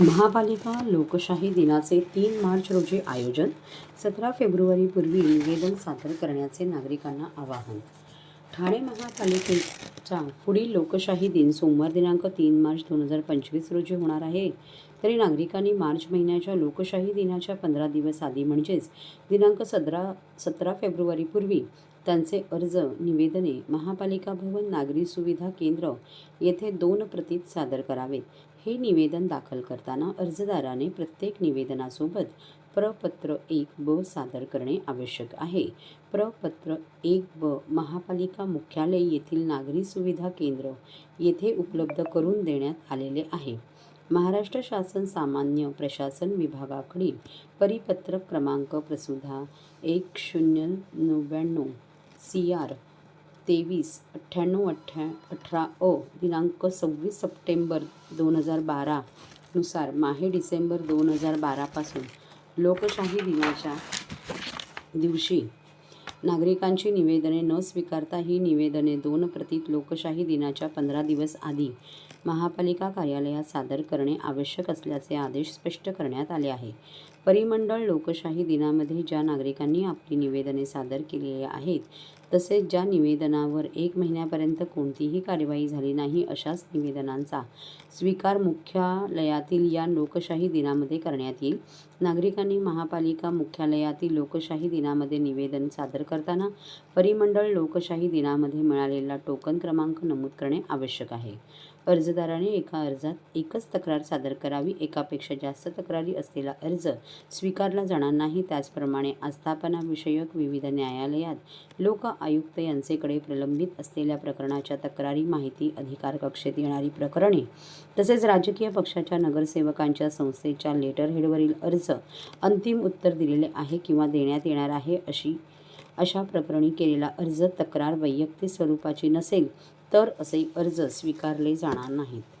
महापालिका लोकशाही दिनाचे तीन मार्च रोजी आयोजन सतरा फेब्रुवारीपूर्वी निवेदन सादर करण्याचे नागरिकांना आवाहन. ठाणे महापालिकेचा पुढील लोकशाही दिन सोमवार दिनांक तीन मार्च दोन हजार पंचवीस रोजी होणार आहे. तरी नागरिकांनी मार्च महिन्याच्या लोकशाही दिनाच्या पंधरा दिवस आधी म्हणजेच दिनांक सतरा सतरा फेब्रुवारीपूर्वी त्यांचे अर्ज निवेदने महापालिका भवन नागरी सुविधा केंद्र येथे दोन प्रतीत सादर करावेत. हे निवेदन दाखल करताना अर्जदाराने प्रत्येक निवेदनासोबत प्रपत्र एक ब सादर करणे आवश्यक आहे. प्रपत्र एक ब महापालिका मुख्यालय येथील नागरी सुविधा केंद्र येथे उपलब्ध करून देण्यात आलेले आहे. महाराष्ट्र शासन सामान्य प्रशासन विभागाकडील परिपत्रक क्रमांक प्रसुधा एक शून्य नव्याण्णव सी आर तेवीस अठ्ठ्याण्णव अठ्ठ्या अठरा अ दिनांक सव्वीस सप्टेंबर दोन हजार बारानुसार माहे डिसेंबर दोन हजार बारापासून लोकशाही दिनाच्या दिवशी नागरिकांची निवेदने न स्वीकारता ही निवेदने दोन प्रतीत लोकशाही दिनाच्या पंधरा दिवस आधी महापालिका कार्यालयात सादर करणे आवश्यक असल्याचे आदेश स्पष्ट करण्यात आले आहे. परिमंडळ लोकशाही दिनामध्ये ज्या नागरिकांनी आपली निवेदने सादर केलेली आहेत तसेच ज्या निवेदनावर एक महिन्यापर्यंत कोणतीही कार्यवाही झाली नाही अशाच निवेदनांचा स्वीकार मुख्यालयातील या लोकशाही दिनामध्ये करण्यात येईल. नागरिकांनी महापालिका मुख्यालयातील लोकशाही दिनामध्ये निवेदन सादर करताना परिमंडळ लोकशाही दिनामध्ये मिळालेला टोकन क्रमांक नमूद करणे आवश्यक आहे. अर्जदाराने एका अर्जात एकच तक्रार सादर करावी एकापेक्षा जास्त तक्रारी असलेला अर्ज स्वीकारला जाणार नाही. त्याचप्रमाणे आस्थापनाविषयक विविध न्यायालयात लोक आयुक्त यांचेकडे प्रलंबित असलेल्या प्रकरणाच्या तक्रारी माहिती अधिकार कक्षेत येणारी प्रकरणे तसेच राजकीय पक्षाच्या नगरसेवकांच्या संस्थेच्या लेटरहेडवरील अर्ज अंतिम उत्तर दिलेले आहे किंवा देण्यात येणार आहे अशी अशा प्रकरणी केलेला अर्ज तक्रार वैयक्तिक स्वरूपाची नसेल तर असे अर्ज स्वीकारले जाणार नाहीत.